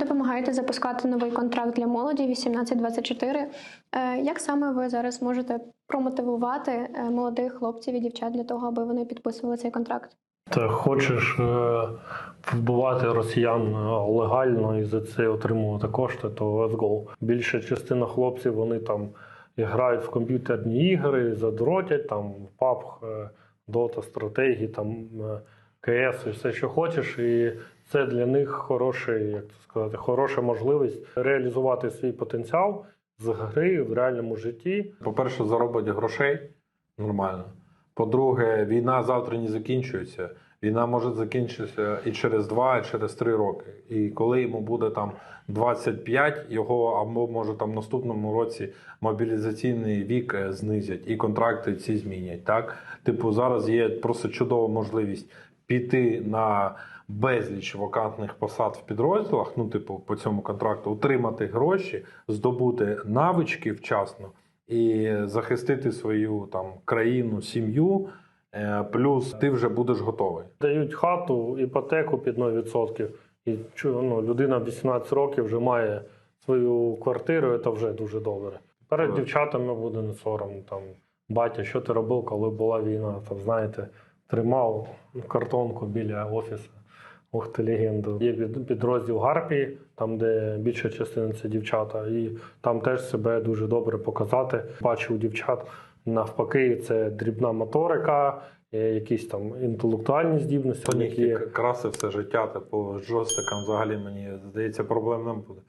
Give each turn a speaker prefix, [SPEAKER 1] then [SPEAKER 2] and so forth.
[SPEAKER 1] допомагаєте запускати новий контракт для молоді 18-24. Е, Як саме ви зараз можете промотивувати е, молодих хлопців і дівчат для того, аби вони підписували цей контракт?
[SPEAKER 2] Ти хочеш е, вбивати росіян легально і за це отримувати кошти, то let's go. Більша частина хлопців вони там грають в комп'ютерні ігри, задротять там в PUBG, Dota, стратегії, там КС і все, що хочеш. І це для них хороший, як це сказати, хороша можливість реалізувати свій потенціал з гри в реальному житті.
[SPEAKER 3] По-перше, заробить грошей нормально. По-друге, війна завтра не закінчується. Війна може закінчитися і через два, і через три роки. І коли йому буде там 25, його або може там в наступному році мобілізаційний вік е, знизять і контракти ці змінять. Так, типу, зараз є просто чудова можливість піти на безліч вакантних посад в підрозділах. Ну, типу, по цьому контракту, отримати гроші, здобути навички вчасно і захистити свою там країну, сім'ю. Е, Плюс ти вже будеш готовий.
[SPEAKER 2] Дають хату, іпотеку під 0%. І ну, людина 18 років вже має свою квартиру, це вже дуже добре. Перед дівчатами буде не соромно. Там, батя, що ти робив, коли була війна? Там, знаєте, тримав картонку біля офісу. Ух ти, легенда. Є під- підрозділ Гарпії, там, де більша частина це дівчата, і там теж себе дуже добре показати. Бачу у дівчат навпаки, це дрібна моторика, е, якісь там інтелектуальні здібності,
[SPEAKER 3] Тоні
[SPEAKER 2] які
[SPEAKER 3] краси все життя, типу з джойстиком взагалі мені здається, проблем не буде.